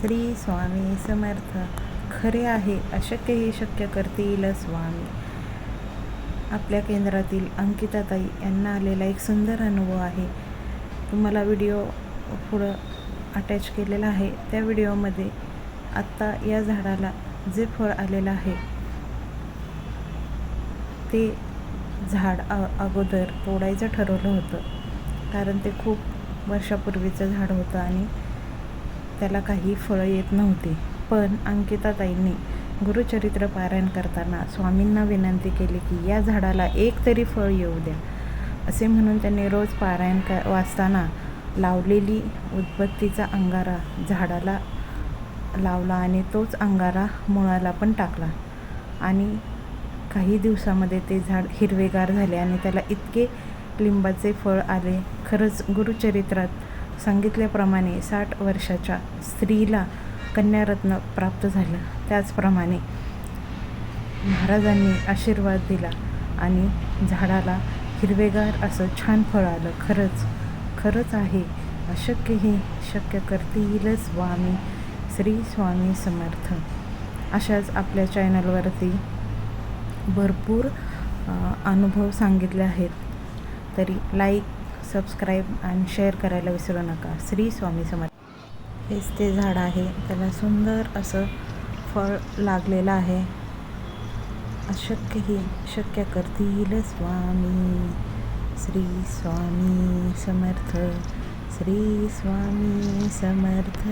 श्री स्वामी समर्थ. खरे आहे अशक्यही शक्य करतील स्वामी. आपल्या केंद्रातील अंकिताताई यांना आलेला एक सुंदर अनुभव आहे. तुम्हाला व्हिडिओ पुढं अटॅच केलेला आहे. त्या व्हिडिओमध्ये आत्ता या झाडाला जे फळ आलेलं आहे ते झाड अगोदर तोडायचं ठरवलं होतं. कारण ते खूप वर्षापूर्वीचं झाड होतं आणि त्याला काही फळं येत नव्हती. पण अंकिताताईंनी गुरुचरित्र पारायण करताना स्वामींना विनंती केली की या झाडाला एक तरी फळ येऊ द्या. असे म्हणून त्यांनी रोज पारायण क वाचताना लावलेली उदबत्तीचा अंगारा झाडाला लावला आणि तोच अंगारा मुळाला पण टाकला. आणि काही दिवसामध्ये ते झाड हिरवेगार झाले आणि त्याला इतके लिंबाचे फळ आले. खरंच गुरुचरित्रात सांगितल्याप्रमाणे साठ वर्षाच्या स्त्रीला कन्यारत्न प्राप्त झालं. त्याचप्रमाणे महाराजांनी आशीर्वाद दिला आणि झाडाला हिरवेगार असं छान फळ आलं. खरंच खरंच आहे. अशक्य हे शक्य करतीलच स्वामी श्री स्वामी समर्थ. अशाच आपल्या चॅनलवरती भरपूर अनुभव सांगितले आहेत. तरी लाईक सबस्क्राईब आणि शेअर करायला विसरू नका. श्री स्वामी समर्थ. हेच ते झाड आहे. त्याला सुंदर असं फळ लागलेलं आहे. अशक्यही शक्य करतील स्वामी. श्री स्वामी समर्थ. श्री स्वामी समर्थ.